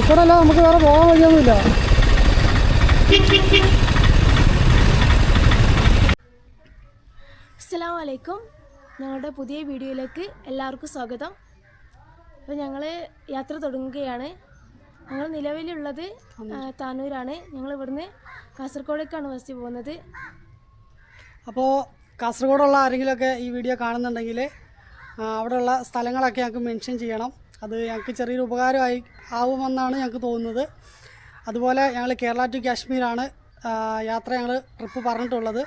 ഇപ്പോഴല്ല നമുക്ക് വേറെ പോകാൻ വഴിയൊന്നുമില്ല. അസ്സലാമലൈക്കും ഞങ്ങളുടെ പുതിയ വീഡിയോയിലേക്ക് എല്ലാവർക്കും സ്വാഗതം. അപ്പോൾ ഞങ്ങൾ യാത്ര തുടങ്ങുകയാണ്. ഞങ്ങൾ നിലവിലുള്ളത് താനൂരാണ്. ഞങ്ങൾ ഇവിടുന്ന് കാസർഗോഡേക്കാണ് ബസ് പോകുന്നത്. അപ്പോൾ കാസർഗോഡുള്ള ആരെങ്കിലുമൊക്കെ ഈ വീഡിയോ കാണുന്നുണ്ടെങ്കിൽ അവിടെയുള്ള സ്ഥലങ്ങളൊക്കെ ഞങ്ങൾക്ക് മെൻഷൻ ചെയ്യണം. അത് ഞങ്ങൾക്ക് ചെറിയൊരു ഉപകാരമായി ആവുമെന്നാണ് ഞങ്ങൾക്ക് തോന്നുന്നത്. അതുപോലെ ഞങ്ങൾ കേരള ടു കാശ്മീരാണ് യാത്ര ഞങ്ങൾ ട്രിപ്പ് പറഞ്ഞിട്ടുള്ളത്.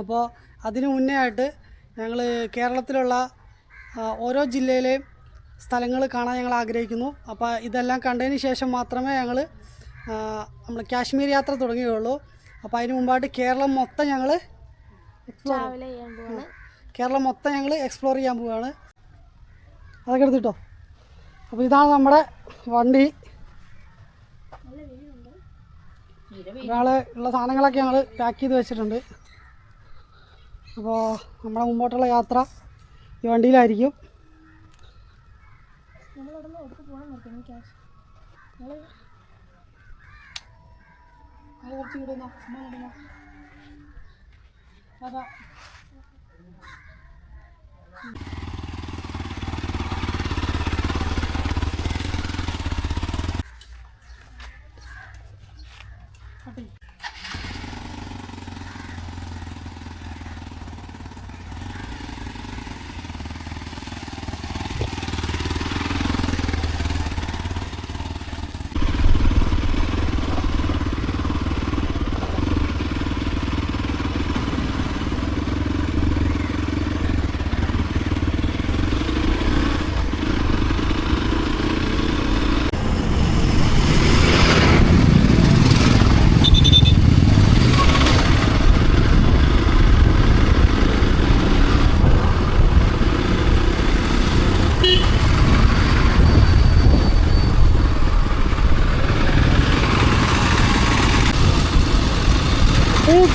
അപ്പോൾ അതിനു മുന്നേ ആയിട്ട് ഞങ്ങൾ കേരളത്തിലുള്ള ഓരോ ജില്ലയിലെയും സ്ഥലങ്ങൾ കാണാൻ ഞങ്ങൾ ആഗ്രഹിക്കുന്നു. അപ്പോൾ ഇതെല്ലാം കണ്ടതിന് ശേഷം മാത്രമേ ഞങ്ങൾ നമ്മൾ കാശ്മീർ യാത്ര തുടങ്ങുകയുള്ളൂ. അപ്പോൾ അതിന് മുമ്പായിട്ട് കേരളം മൊത്തം ഞങ്ങൾ കേരളം മൊത്തം ഞങ്ങൾ എക്സ്പ്ലോർ ചെയ്യാൻ പോവുകയാണ് അതൊക്കെ എടുത്തിട്ടോ? അപ്പോൾ ഇതാണ് നമ്മുടെ വണ്ടി. ഒരാൾ ഉള്ള സാധനങ്ങളൊക്കെ ഞങ്ങൾ പാക്ക് ചെയ്ത് വെച്ചിട്ടുണ്ട്. അപ്പോൾ നമ്മുടെ മുമ്പോട്ടുള്ള യാത്ര ഈ വണ്ടിയിലായിരിക്കും.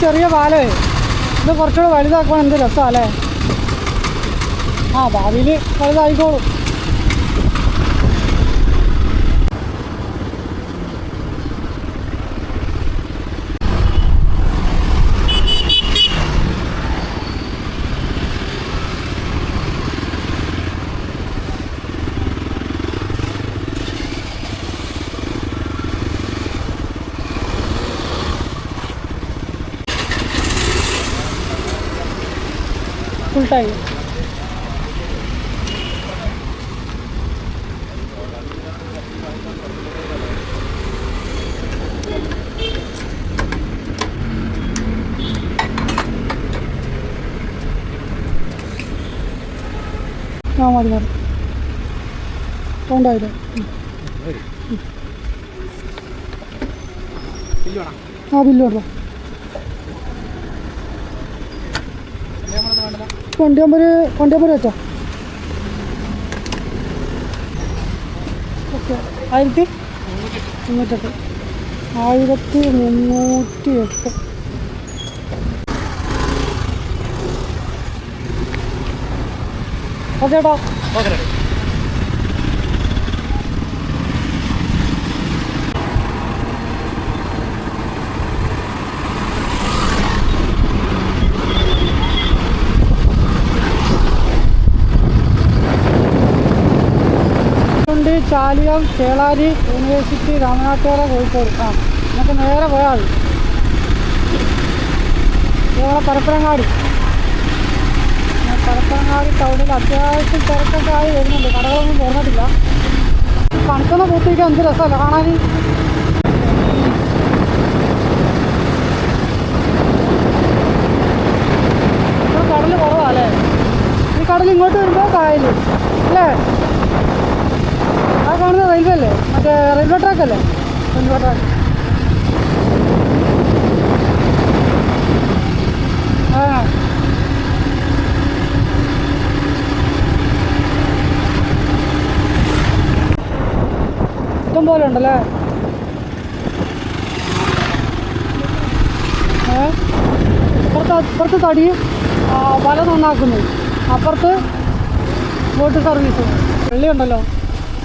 ചെറിയ പാലേ. ഇത് കുറച്ചുകൂടെ വലുതാക്കുവാൻ എന്ത് രസമല്ലേ ആ ഭാവിയിൽ വലുതായിക്കോളും. ടൈം ആ മതി മതി. കൊണ്ടായില്ലേ ആ ബില്ല് കൊടുത്തോ. വണ്ടിയാകുമ്പോൾ വണ്ടിയാകുമ്പോൾ വെച്ചോ ഓക്കെ. ആയിരത്തി മുന്നൂറ്റെട്ട് ആയിരത്തി മുന്നൂറ്റി എട്ട് ഓക്കെ ഉണ്ട് ചാലിയം ചേളാരി യൂണിവേഴ്സിറ്റി രാമനാട്ടുകര കോഴിക്കോട്. ആ നമുക്ക് നേരെ പോയാൽ ഇതേപോലെ പരപ്പനങ്ങാടി. പരപ്പനങ്ങാടി ടൗണിൽ അത്യാവശ്യം തിരക്കൊക്കെ ആയി വരുന്നുണ്ട്. കടകളൊന്നും തുറന്നിട്ടില്ല. പണിക്കുന്ന പൂത്തിക്ക് അഞ്ച് രസമല്ല കാണാൻ? കടൽ കുറവാല്ലേ ഈ കടൽ ഇങ്ങോട്ട് വരുമ്പോൾ കായൽ അല്ലേ? ആ കാണുന്ന റെയിൽവേ അല്ലേ മറ്റേ റെയിൽവേ ട്രാക്ക് അല്ലേ റെയിൽവേ ട്രാക്ക്. ഇഷ്ടം പോലെ ഉണ്ടല്ലേ? ഇപ്പുറത്ത് ഇപ്പുറത്ത് തടി വല നന്നാക്കുന്നു. അപ്പുറത്ത് ബോട്ട് സർവീസ്. വെള്ളിയുണ്ടല്ലോ.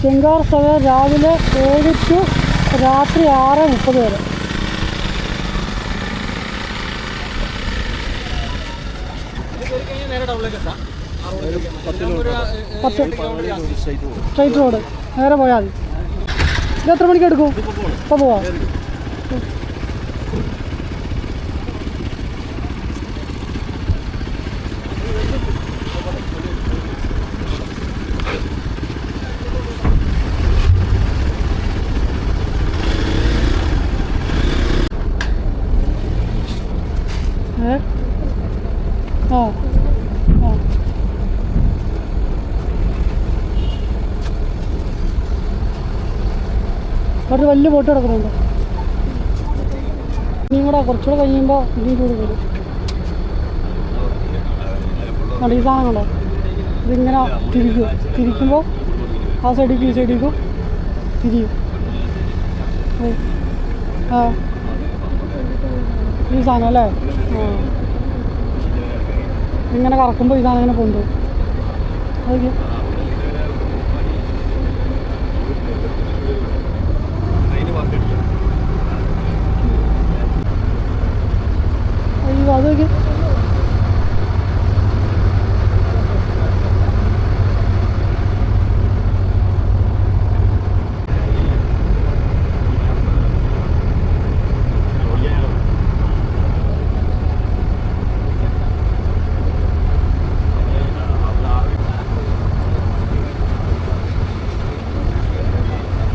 ചെങ്കാർ സഭ രാവിലെ ഏഴ് ടു രാത്രി ആറ് മുപ്പത് വരെ. Straight road. നേരെ പോയാൽ ഇത് എത്ര മണിക്ക് എടുക്കും? ഇപ്പോൾ പോവാം ഏ ആ ആ ഒരു വലിയ ബോട്ട് കിടക്കുന്നുണ്ട്. ഇനിയും കൂടെ കുറച്ചുകൂടെ കഴിയുമ്പോൾ ഇനിയും കൂടി വരും. കണ്ടോ ഈ സാധനം കണ്ടോ? ഇതിങ്ങനെ തിരിക്കും. തിരിക്കുമ്പോൾ ആ സൈഡിക്ക് ഈ സൈഡിക്കും തിരിയും. ആ. ഈ സാധനം അല്ലേ? ഇങ്ങനെ കറക്കുമ്പോൾ ഈ സാധനം ഇങ്ങനെ കൊണ്ടുപോകും അതൊക്കെ അയ്യോ അതൊക്കെ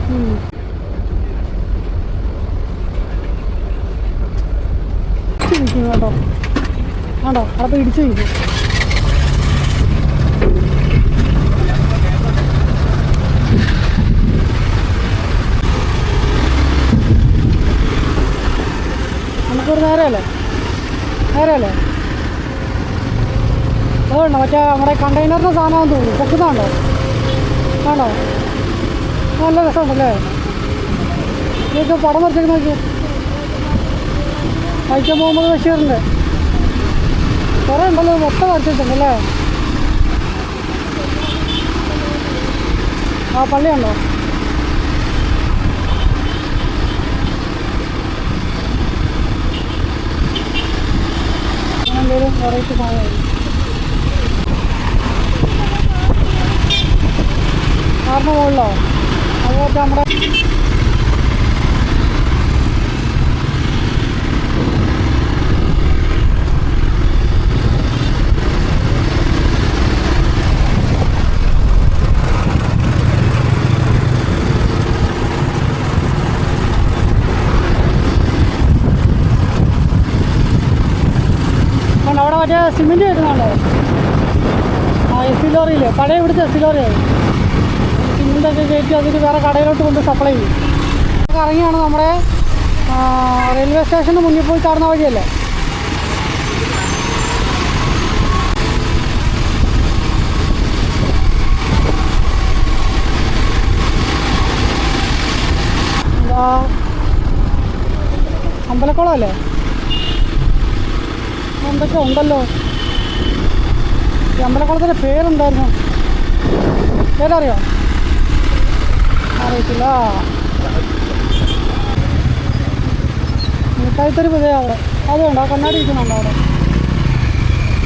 ഉം. ഇടിച്ച് നിൽക്കും കേട്ടോ അവിടെ ഇടിച്ച് നമുക്കൊരു നേരമല്ലേ? നേരമല്ലേ? മറ്റേ നമ്മുടെ കണ്ടെയ്നറിന്റെ സാധനമാണെന്ന് തോന്നുന്നു. പൊക്കുന്നുണ്ടോ ആണോ? നല്ല രസമുണ്ടല്ലേ? ഇതൊക്കെ പടം വരച്ചേക്ക് നോക്കി വൈക്കം മുഹമ്മദ് ബഷീറിന്റെ കുറേ ഉണ്ടല്ലോ മൊത്തം അടിച്ചിട്ടുണ്ടല്ലേ? ആ പള്ളിയുണ്ടോ എന്തെങ്കിലും വെറൈറ്റി സാധനമായിരുന്നു കാറിന് മുകളിലോ നമ്മുടെ കണ്ടോ, അവിടെ മറ്റേ സിമെന്റ് കിട്ടുന്നുണ്ടോ ആ എസ് ലോറിയില്ലേ? പഴയ ഇവിടുത്തെ എസ് ലോറിയായി സിമെന്റൊക്കെ കയറ്റി അതിന് വേറെ കടയിലോട്ട് കൊണ്ട് സപ്ലൈ ചെയ്യും. ഇറങ്ങിയാണ് നമ്മുടെ റെയിൽവേ സ്റ്റേഷന് മുന്നിൽ പോയി കാണുന്ന വഴിയല്ലേ? അമ്പലക്കുളം അല്ലേ? എന്തൊക്കെ ഉണ്ടല്ലോ. ഈ അമ്പലക്കുളത്തിന്റെ പേരെന്തായിരുന്നു? പേരറിയോ? അറിയത്തില്ല. മിഠായിത്തൊരു പുതിയ അവിടെ. അതുകൊണ്ട് കണ്ണാടി ഇരിക്കുന്നുണ്ട് അവിടെ?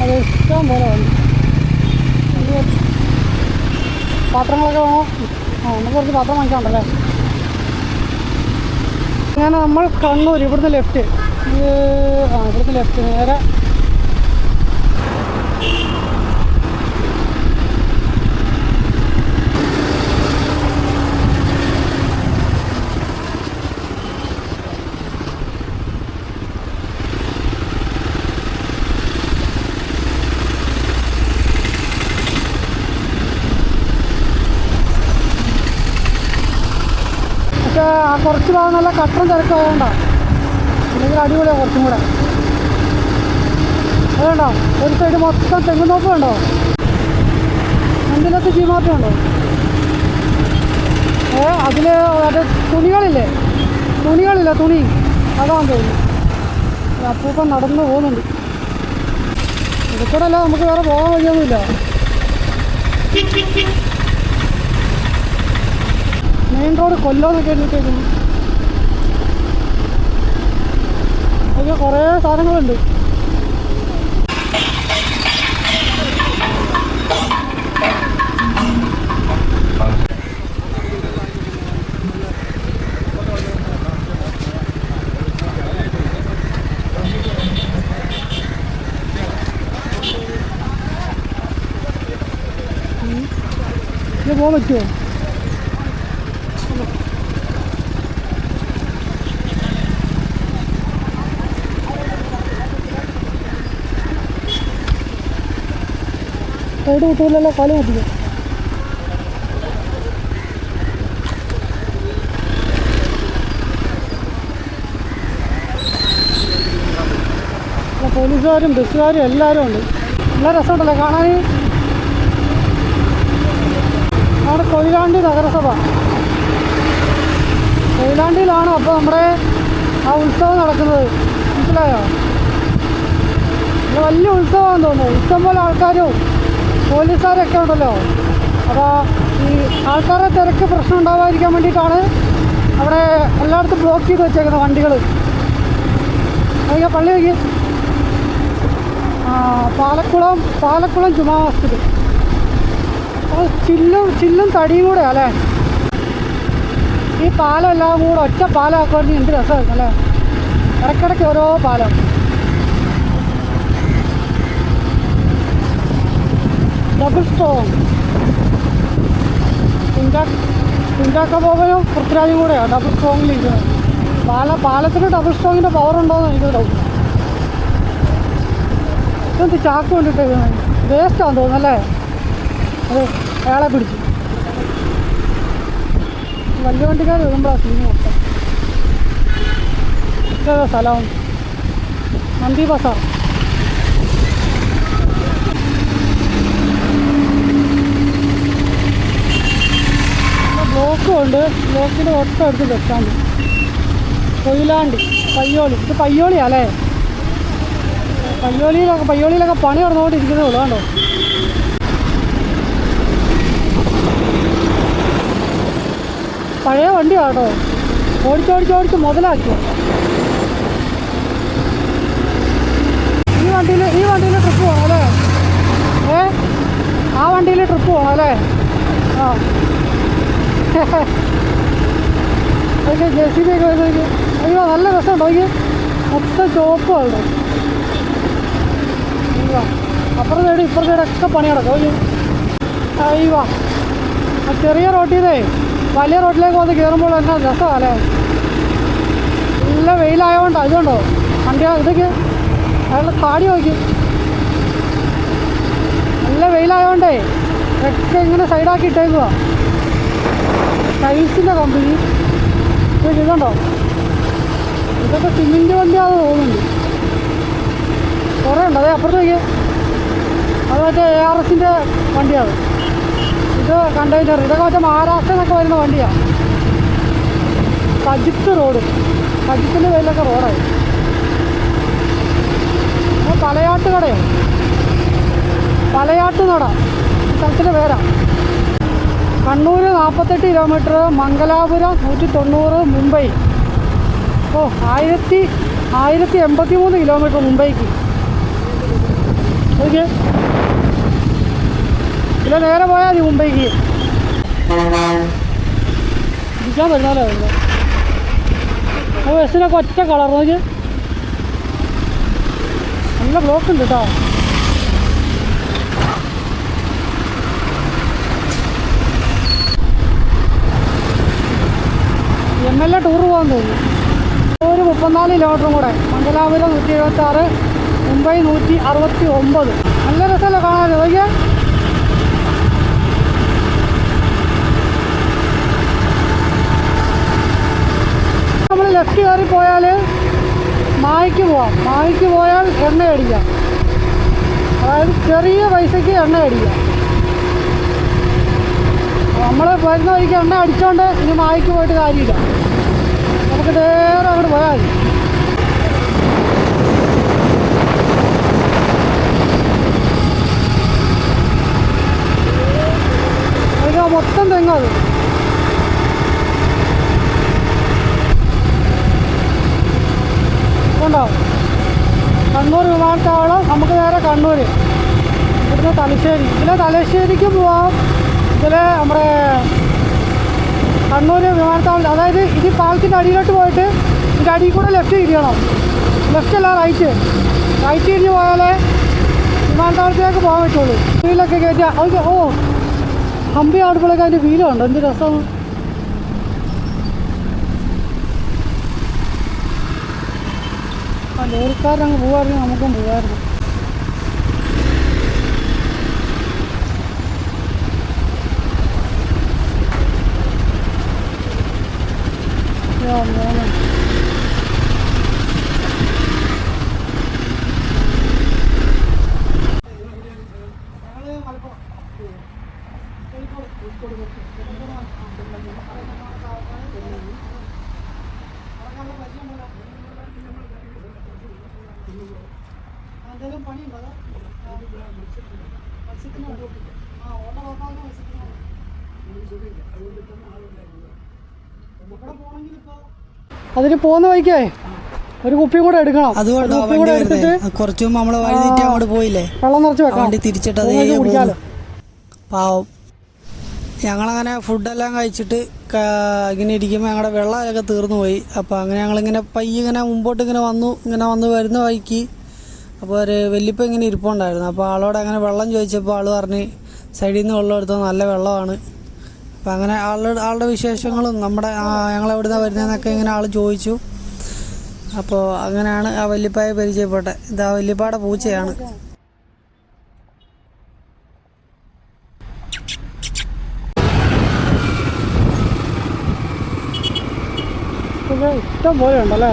അത് ഇഷ്ടം പോലെ വന്നു പാത്രങ്ങളൊക്കെ വേണോ? ആ നമുക്ക് കുറച്ച് പാത്രം വാങ്ങിക്കാണ്ടല്ലേ അങ്ങനെ നമ്മൾ കണ്ണൂർ ഇവിടുന്ന് ലെഫ്റ്റ് ആ ഇവിടുന്ന് ലെഫ്റ്റ് നേരെ പക്ഷേ ആ കുറച്ച് ഭാഗം നല്ല കട്ടറും തിരക്കായതുകൊണ്ടാണ് അല്ലെങ്കിൽ അടിപൊളിയാണ് കുറച്ചും കൂടെ. അതുകൊണ്ടോ? ഒരു സൈഡ് മൊത്തം തെങ്ങുന്നോപ്പ് ഉണ്ടോ മുന്നിലത്തെ ജീമാർട്ട് ഉണ്ടോ ഏ അതിൽ അത് തുണികളില്ലേ? തുണികളില്ല തുണി? അതാന്ന് തോന്നുന്നു. അപ്പൂപ്പം നടന്നു പോകുന്നുണ്ട്. ഇതിക്കൂടെ അല്ല നമുക്ക് വേറെ പോകാൻ വഴിയൊന്നുമില്ല. മെയിൻ റോഡ് കൊല്ലമെന്നൊക്കെ എഴുതിട്ടേക്കുന്നു അതിൽ കുറേ സാധനങ്ങളുണ്ട്. ഇത് പോകാൻ പറ്റുമോ? സൈഡ് കിട്ടൂലല്ലോ കാൽ ഇവിടെ പോലീസുകാരും ബസ്സുകാരും എല്ലാവരും ഉണ്ട്. നല്ല രസമുണ്ടല്ലോ കാണാൻ? അവിടെ കൊയിലാണ്ടി നഗരസഭ. കൊയിലാണ്ടിയിലാണ് അപ്പോൾ നമ്മുടെ ആ ഉത്സവം നടക്കുന്നത്. മനസ്സിലായോ? വലിയ ഉത്സവമാണെന്ന് തോന്നുന്നു. ഇഷ്ടംപോലെ ആൾക്കാരും പോലീസുകാരൊക്കെ ഉണ്ടല്ലോ. അപ്പോൾ ഈ ആൾക്കാരുടെ തിരക്ക് പ്രശ്നം ഉണ്ടാവാതിരിക്കാൻ വേണ്ടിയിട്ടാണ് അവിടെ എല്ലായിടത്തും ബ്ലോക്ക് ചെയ്ത് വെച്ചേക്കുന്നത് വണ്ടികൾ വയ്ക്കും ആ പാലക്കുളം പാലക്കുളം ജുമാ മസ്ജിദ്. അപ്പോൾ ചില്ലും ചില്ലും തടിയും കൂടെ അല്ലേ ഈ പാലം എല്ലാം കൂടെ ഒറ്റ പാലമാക്കുവാണെങ്കിൽ എന്ത് രസമായിരുന്നു അല്ലേ? ഇടയ്ക്കിടയ്ക്ക് ഓരോ പാലം. കുഞ്ചാക്ക ബോബനും പൃഥ്വിരാജും കൂടെയാണ് ഡബിൾ സ്ട്രോങ്ങിൽ ഇരിക്കുന്നത്. പാല പാലത്തിന് ഡബിൾ സ്ട്രോങ്ങിന്റെ പവർ ഉണ്ടോയെന്ന് എനിക്ക് ഡൗട്ട് ഇതെന്ത് ചാക്ക് കൊണ്ടിട്ട് വേസ്റ്റാന്ന് തോന്നുന്നല്ലേ അത് അയാളെ പിടിച്ചു. വലിയ വണ്ടിക്കാർ വരുമ്പോഴാണ് സീന് മൊത്തം. ഇതേതാ സ്ഥലം. നന്ദി ബസാർ. ബ്ലോക്കും ലോക്കിന്റെ തൊട്ടടുത്ത് ബസ് സ്റ്റാൻഡ് കൊയിലാണ്ടി പയ്യോളി. ഇത് പയ്യോളിയാല്ലേ? പയ്യോളിയിലൊക്കെ പയ്യോളിയിലൊക്കെ പണി നടന്നുകൊണ്ടിരിക്കുന്നേ ഉള്ളൂ കണ്ടോ? പഴയ വണ്ടി കേട്ടോ. ഓടിച്ചോടിച്ചോടിച്ച് മുതലാക്കി. ഈ വണ്ടിയിൽ ഈ വണ്ടിയിൽ ട്രിപ്പ് പോകണം അല്ലേ? ഏ? ആ വണ്ടിയിൽ ട്രിപ്പ് പോകണം അല്ലേ? ആ. അതൊക്കെ ജെ സി ബി ഒക്കെ വരുന്നത് അയ്യോ നല്ല രസമുണ്ടോ. നോക്കി മൊത്തം ചോപ്പ് അപ്പുറം സൈഡ് ഇപ്പുറത്തെ സൈഡൊക്കെ പണി നടക്കും. അയ്യോ ആ ചെറിയ റോട്ടിൽ വലിയ റോട്ടിലേക്ക് വന്ന് കയറുമ്പോൾ എന്നാ രസമല്ലേ? നല്ല വെയിലായതുകൊണ്ട് അതുകൊണ്ടോ വണ്ടി ഇതൊക്കെ. അയാളുടെ താടി നോക്കി നല്ല വെയിലായതുകൊണ്ടേ ഒക്കെ ഇങ്ങനെ സൈഡാക്കി ഇട്ടേക്കുക ടൈൽസിന്റെ കമ്പനി ഇത് ഇതുണ്ടോ? ഇതൊക്കെ സിമെന്റ് വണ്ടിയാണെന്ന് തോന്നുന്നുണ്ട് കുറേ ഉണ്ട് അതേ അപ്പുറത്തേക്ക് അത് മറ്റേ എ ആർ എസിന്റെ വണ്ടിയാണ്. ഇത് കണ്ടെയ്നർ ഇതൊക്കെ മറ്റേ മഹാരാഷ്ട്രയിൽ എന്നൊക്കെ വരുന്ന വണ്ടിയാണ് സജിത്ത് റോഡ്. സജിത്തിന്റെ പേരിലൊക്കെ റോഡായി. പലയാട്ട് കടയാണ് പലയാട്ട് നട സ്ഥലത്തിന്റെ പേരാ. കണ്ണൂർ നാൽപ്പത്തെട്ട് കിലോമീറ്റർ മംഗലാപുരം നൂറ്റി തൊണ്ണൂറ് മുംബൈ. ഓ ആയിരത്തി ആയിരത്തി എൺപത്തി മൂന്ന് കിലോമീറ്റർ മുംബൈക്ക്. ഓക്കെ. ഇല്ല നേരെ പോയാൽ മതി മുംബൈക്ക്. ഇരിക്കാൻ പറ്റാലോ ഓ ബസ്സിനൊക്കെ ഒറ്റ കളർ നോക്കി നല്ല ബ്ലോക്ക് ഉണ്ട് കേട്ടോ എ ടൂർ പോകാൻ തോന്നുന്നു ഒരു മുപ്പത്തിനാല് കിലോമീറ്ററും കൂടെ. മംഗലാപുരം നൂറ്റി എഴുപത്തി ആറ് മുംബൈ നൂറ്റി അറുപത്തി ഒമ്പത് നല്ല രസമല്ലേ കാണാൻ? ഇതൊക്കെ നമ്മൾ ലെഫ്റ്റ് കയറി പോയാൽ മായ്ക്ക് പോവാം. മായ്ക്ക് പോയാൽ എണ്ണ അടിക്കാം. അതായത് ചെറിയ പൈസയ്ക്ക് എണ്ണ അടിക്കാം. നമ്മൾ വരുന്ന വഴിക്ക് എണ്ണ അടിച്ചോണ്ട് ഇനി മായ്ക്ക് പോയിട്ട് കാര്യമില്ല. നമുക്ക് നേരെ അങ്ങോട്ട് പോയാൽ മൊത്തം തെങ്ങത് ഉണ്ടോ കണ്ണൂർ വിമാനത്താവളം നമുക്ക് നേരെ കണ്ണൂർ ഇവിടുന്ന് തലശ്ശേരി. ഇതിലെ തലശ്ശേരിക്ക് പോവാം. ഇതിലെ നമ്മുടെ കണ്ണൂർ വിമാനത്താവളം അതായത് ഇത് പാലത്തിന്റെ അടിയിലോട്ട് പോയിട്ട് ഇതിന്റെ അടിയിൽ കൂടെ ലെഫ്റ്റ് തിരിയണം ലെഫ്റ്റ് അല്ല റൈറ്റ് റൈറ്റ് തിരിഞ്ഞ് പോയാലേ വിമാനത്താവളത്തിലേക്ക് പോകാൻ പറ്റുള്ളൂ. വീലൊക്കെ കയറ്റി അത് ഓ ഹമ്പി ആടുമ്പോഴൊക്കെ അതിന്റെ വീലുണ്ട് എന്ത് രസം. ആ ലോറിക്കാരങ്ങ് പോകാറില്ല നമുക്കും പോകാമായിരുന്നു Thank you. അതിന് പോകുന്ന വഴിക്കേ ഒരു കുപ്പിയും കൂടെ എടുക്കണം. കൂടെ എടുത്തിട്ട് കുറച്ചു മുമ്പ് നമ്മൾ വഴി തെറ്റി അങ്ങോട്ട് പോയില്ലേ? വെള്ളം നിറച്ച് വെക്കാം തിരിച്ചിട്ട് അതേ കുടിക്കാലോ. പാവം. ഞങ്ങളങ്ങനെ ഫുഡെല്ലാം കഴിച്ചിട്ട് ഇങ്ങനെ ഇരിക്കുമ്പോൾ ഞങ്ങളുടെ വെള്ളമൊക്കെ തീർന്നു പോയി അപ്പോൾ അങ്ങനെ ഞങ്ങളിങ്ങനെ പയ്യെ ഇങ്ങനെ മുമ്പോട്ട് ഇങ്ങനെ വന്നു ഇങ്ങനെ വന്ന് വരുന്ന വഴിക്ക് അപ്പോൾ ഒരു വലിയപ്പം ഇങ്ങനെ ഇരിപ്പുണ്ടായിരുന്നു. അപ്പോൾ ആളോട് അങ്ങനെ വെള്ളം ചോദിച്ചപ്പോൾ ആൾ പറഞ്ഞ് സൈഡിൽ നിന്ന് വെള്ളം എടുത്തത് നല്ല വെള്ളമാണ്. അപ്പോൾ അങ്ങനെ ആളുടെ ആളുടെ വിശേഷങ്ങളും നമ്മുടെ ഞങ്ങളെവിടുന്ന വരുന്നതെന്നൊക്കെ ഇങ്ങനെ ആൾ ചോദിച്ചു. അപ്പോൾ അങ്ങനെയാണ് ആ വല്യപ്പായെ പരിചയപ്പെട്ടത് ഇത് ആ വല്യപ്പാടെ പൂച്ചയാണ്. ഇഷ്ടം പോലെ ഉണ്ടല്ലേ?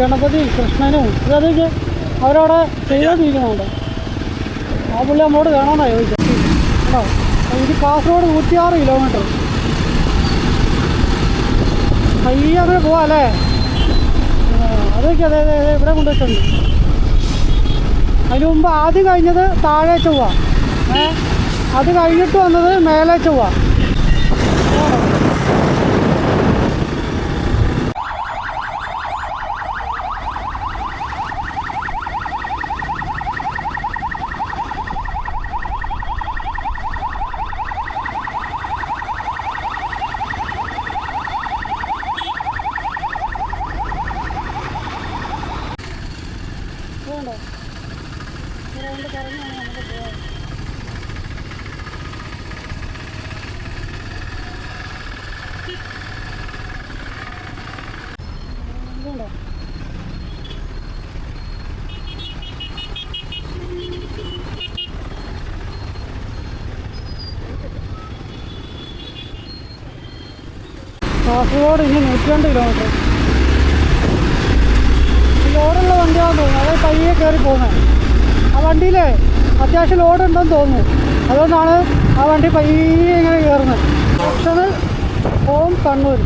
ഗണപതി കൃഷ്ണനും ഇതൊക്കെ അവരവിടെ ചെയ്തോണ്ടിരിക്കുന്നുണ്ട് ആ പുള്ളി നമ്മളോട് കാണാനാണ് ചോദിച്ചത് കേട്ടോ ഇത് കാസർഗോഡ് നൂറ്റിയാറ് കിലോമീറ്റർ പയ്യെ അങ്ങനെ പോവാം അല്ലേ അതൊക്കെ അതെ അതെ ഇവിടെ കൊണ്ടുവച്ചിട്ടുണ്ട്. അതിന് മുമ്പ് ആദ്യം കഴിഞ്ഞത് താഴെ ചൊവ്വ. അത് കഴിഞ്ഞിട്ട് വന്നത് മേലെ ചൊവ്വ വേണ്ടോ റൗണ്ട് കറങ്ങിയാണ് നമുക്ക് പോകാം വേണ്ടോ കാസർഗോഡ് ഇനി നൂറ്റിരണ്ട് കിലോമീറ്റർ ലോഡുള്ള വണ്ടിയാണെന്ന് തോന്നുന്നു. അതായത് പയ്യെ കയറി പോകുന്നത് ആ വണ്ടിയിലേ അത്യാവശ്യം ലോഡ് ഉണ്ടെന്ന് തോന്നുന്നു. അതുകൊണ്ടാണ് ആ വണ്ടി പയ്യെ ഇങ്ങനെ കയറുന്നത് ഓപ്ഷണൽ ഹോം കണ്ണൂർ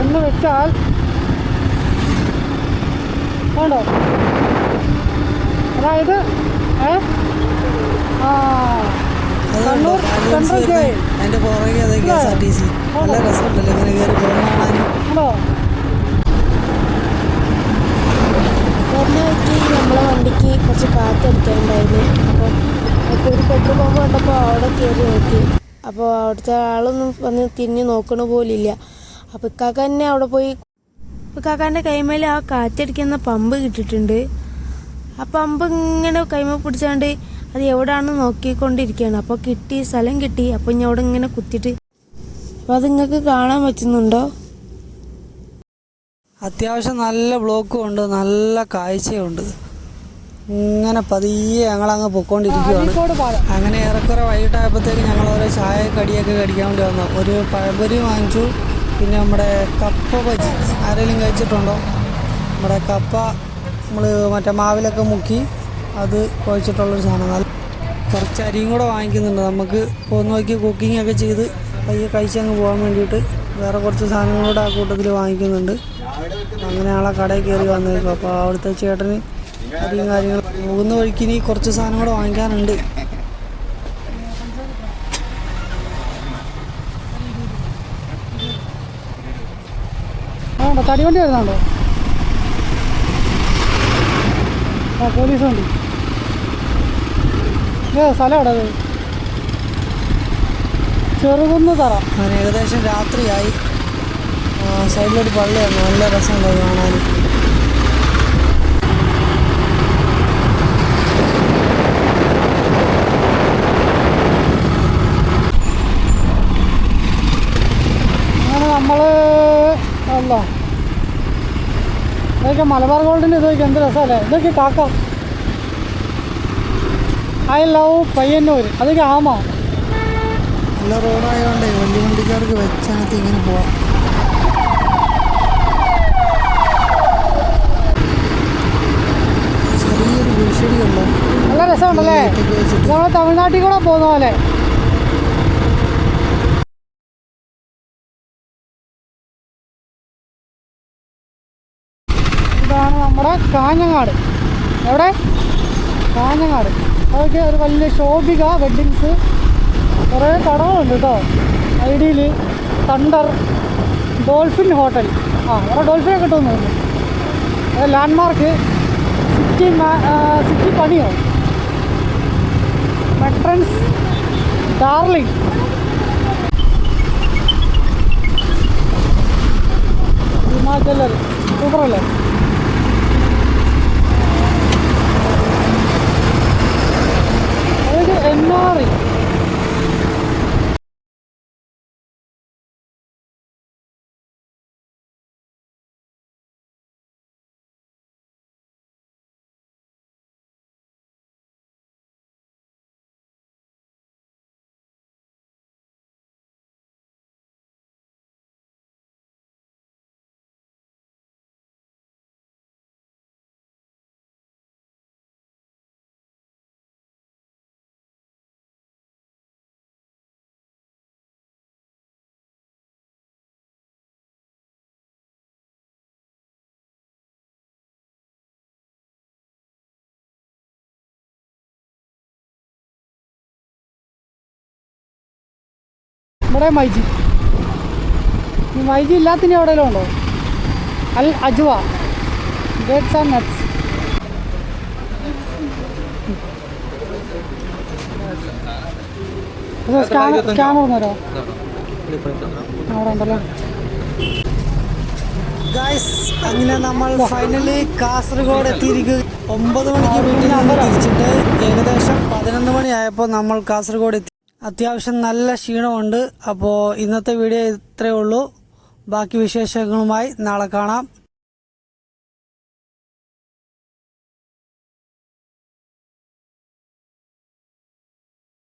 എന്ന് വെച്ചാൽ വേണ്ടോ അതായത് ഏ? ആ കണ്ണൂർ സെൻട്രൽ ജയിൽ അതിന്റെ പുറകെ അതെ K S R T C. നല്ല രസമുണ്ടല്ലോ? ഇങ്ങനെ കയറി പോകുന്ന കാണാനും ഉണ്ടോ വരുന്ന വഴിക്ക് നമ്മളെ വണ്ടിക്ക് കുറച്ച് കാറ്റടിക്കാനുണ്ടായിരുന്നു അപ്പോൾ അപ്പോൾ ഒരു പെട്രോൾ പമ്പ് കണ്ടപ്പോൾ അവിടെ കയറി നോക്കി. അപ്പോൾ അവിടുത്തെ ആളൊന്നും വന്ന് തിരിഞ്ഞ് നോക്കണ പോലില്ല. അപ്പോൾ ഇക്കാക്ക തന്നെ അവിടെ പോയി ഇക്കാക്കാന്റെ കൈമേൽ ആ കാറ്റടിക്കുന്ന പമ്പ് കിട്ടിയിട്ടുണ്ട്. ആ പമ്പ് ഇങ്ങനെ കൈമ പിടിച്ചാണ്ട് അത് എവിടെയാണെന്ന് നോക്കിക്കൊണ്ടിരിക്കുകയാണ്. അപ്പോൾ കിട്ടി സ്ഥലം കിട്ടി. അപ്പോൾ ഞാൻ അവിടെ ഇങ്ങനെ കുത്തിട്ട് അപ്പോൾ അത് നിങ്ങൾക്ക് കാണാൻ പറ്റുന്നുണ്ടോ? അത്യാവശ്യം നല്ല ബ്ലോക്കും ഉണ്ട് നല്ല കാഴ്ചയുണ്ട്. ഇങ്ങനെ പതിയെ ഞങ്ങളങ്ങ് പൊക്കോണ്ടിരിക്കുകയാണ് അങ്ങനെ ഏറെക്കുറെ വൈകിട്ടായപ്പോഴത്തേക്ക് ഞങ്ങൾ ഓരോ ചായ കടിയൊക്കെ കടിക്കാൻ വേണ്ടി വന്നു. ഒരു പഴംപൊരി വാങ്ങിച്ചു. പിന്നെ നമ്മുടെ കപ്പ ബജി ആരെങ്കിലും കഴിച്ചിട്ടുണ്ടോ? നമ്മുടെ കപ്പ നമ്മൾ മറ്റേ മാവിലൊക്കെ മുക്കി അത് കുഴച്ചിട്ടുള്ളൊരു സാധനം. നല്ല കുറച്ച് അരിയും കൂടെ വാങ്ങിക്കുന്നുണ്ട്. നമുക്ക് പോകുന്ന നോക്കി കുക്കിംഗ് ഒക്കെ ചെയ്ത് പയ്യെ കഴിച്ചങ്ങ് പോകാൻ വേണ്ടിയിട്ട് വേറെ കുറച്ച് സാധനങ്ങൾ കൂടെ ആ കൂട്ടത്തിൽ വാങ്ങിക്കുന്നുണ്ട്. അങ്ങനെ ആളെ കടയിൽ കയറി വന്നേക്കും. അപ്പോൾ അവിടുത്തെ ചേട്ടന് അരിയും കാര്യങ്ങളും പോകുന്ന വഴിക്ക് ഇനി കുറച്ച് സാധനം കൂടെ വാങ്ങിക്കാനുണ്ട്. ആണ്ടോ തടി വണ്ടി വരുന്നുണ്ടോ? ആ പോലീസ് വണ്ടി. ഏ സ്ഥലം അവിടെ അത്? ചെറുകുന്ന് തറ. ഏകദേശം രാത്രിയായി. സൈഡിലൊരു പള്ളിയാണ്. നല്ല രസമുണ്ട് കാണാൻ. അങ്ങനെ നമ്മൾ അല്ല ഇതൊക്കെ മലബാർ ഗോൾഡിന്റെ ഇതൊക്കെ എന്ത് രസമല്ലേ? ഇതൊക്കെ കാക്ക. ഐ ലവ് പയ്യന്നൂർ അതൊക്കെ ആമോ. നല്ല റോഡായതുകൊണ്ട് വലിയ വണ്ടിക്കാർക്ക് വെച്ചകത്ത് ഇങ്ങനെ പോവാം. ചെറിയൊരു കുരിശടിയുണ്ടോ നല്ല രസമുണ്ടല്ലേ? നമ്മൾ തമിഴ്നാട്ടിൽ കൂടെ പോകുന്ന പോലെ. നമ്മുടെ കാഞ്ഞങ്ങാട്. എവിടെ? കാഞ്ഞങ്ങാട്. അതൊക്കെ ഒരു വലിയ ശോഭിക വെഡ്ഡിങ്സ് കുറേ കടകളുണ്ട് കേട്ടോ. ഐഡിയിൽ തണ്ടർ ഡോൾഫിൻ ഹോട്ടൽ. ആ അവിടെ ഡോൾഫിനെ കിട്ടുമെന്ന് തോന്നുന്നു. ലാൻഡ്മാർക്ക് സിറ്റി സിറ്റി പണിയോ? മെട്രൻസ് ഡാർലിംഗ് ഹിമാചലർ സൂപ്പറല്ലേ അതൊക്കെ എൻ ആർ ഐ ഇവിടെ മൈജി. ഈ മൈജി ഇല്ലാത്തിന് എവിടെയെങ്കിലും ഉണ്ടോ? Al Ajwa. Dates and nuts. അങ്ങനെ നമ്മൾ ഫൈനലി കാസർഗോഡ് എത്തിയിരിക്കുക ഒമ്പത് മണിക്ക് വീട്ടിൽ നമ്മൾ തിരിച്ചിട്ട് ഏകദേശം പതിനൊന്ന് മണിയായപ്പോൾ നമ്മൾ കാസർഗോഡ് എത്തി. അത്യാവശ്യം നല്ല ക്ഷീണമുണ്ട്. അപ്പോൾ ഇന്നത്തെ വീഡിയോ ഇത്രയേ ഉള്ളൂ. ബാക്കി വിശേഷങ്ങളുമായി നാളെ കാണാം.